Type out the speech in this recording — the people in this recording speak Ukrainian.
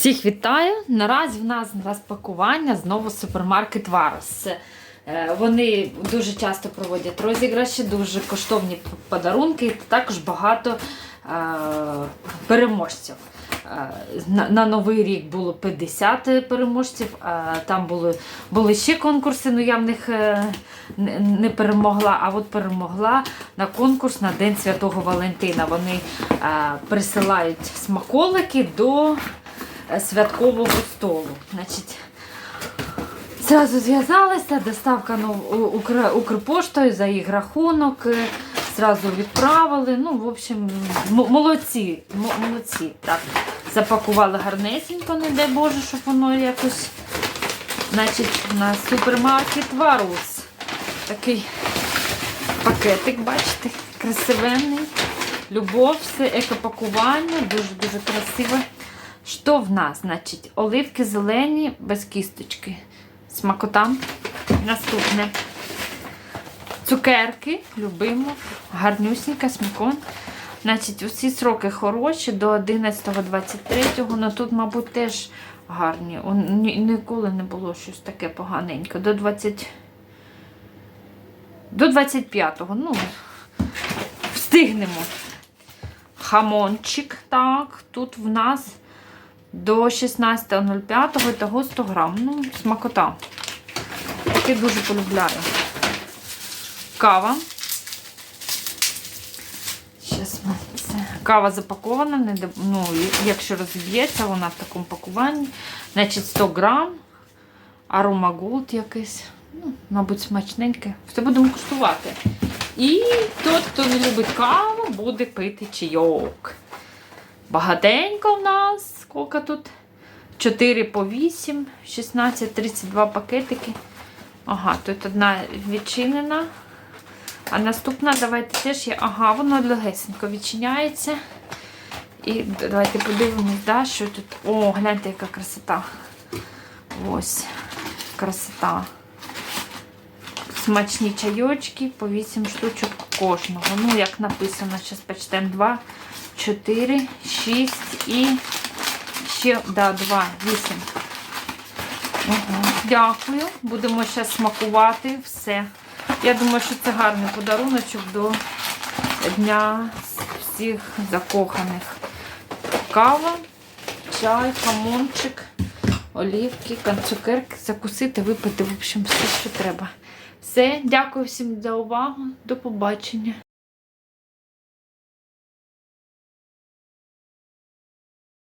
Всіх вітаю! Наразі в нас розпакування знову супермаркет Варос. Е, Вони дуже часто проводять розіграші, дуже коштовні подарунки, та також багато е, переможців. Е, На, Новий рік було 50 переможців, а там були, були ще конкурси, ну я в них не, перемогла, а от перемогла на конкурс на День Святого Валентина. Вони присилають смаколики до святкового столу. Значить, Зразу зв'язалися, доставка ну, Укр- Укрпоштою за їх рахунок. е, Зразу відправили. Ну, в общем, молодці. молодці. Так, запакували гарнесенько, не дай Боже, щоб воно якось. Значить, на супермаркет Варус. Такий пакетик, бачите, красивенний. Любов, все екопакування, дуже-дуже красиве. Що в нас? Значить, оливки зелені без кісточки. Смакота. Наступне. Цукерки, любимо, гарнюсінька, смакон. Значить, усі сроки хороші до 11.23, але тут, мабуть, теж гарні. Ні- ніколи не було щось таке поганеньке. До 20. До 25-го. Ну, встигнемо. Хамончик, так, тут в нас до 16.05 того 100 грам. Ну, смакота. Таке дуже полюбляю. Кава. Кава запакована, ну, якщо розіб'ється, вона в такому пакуванні. Значить, 100 грам. Арома Gold якийсь. Ну, мабуть, смачненьке. Все будемо куштувати. І тот, хто не любить каву, буде пити чайок. Багатенько в нас. Скільки тут? 4 по 8, 16, 32 пакетики. Ага, тут одна відчинена. А наступна, давайте теж є. Ага, воно легесенько відчиняється. І давайте подивимось, да, що тут. О, гляньте, яка красота. Ось, красота. Смачні чайочки по 8 штучок кожного. Ну, як написано, зараз почитаємо 2, 4, 6 і ще да, 2, 8. Ага, дякую. Будемо зараз смакувати все. Я думаю, що це гарний подаруночок до Дня всіх закоханих. Кава, чай, хамончик, олівки, цукерки, закусити, випити, в общем, все, що треба. Все, дякую всім за увагу. До побачення.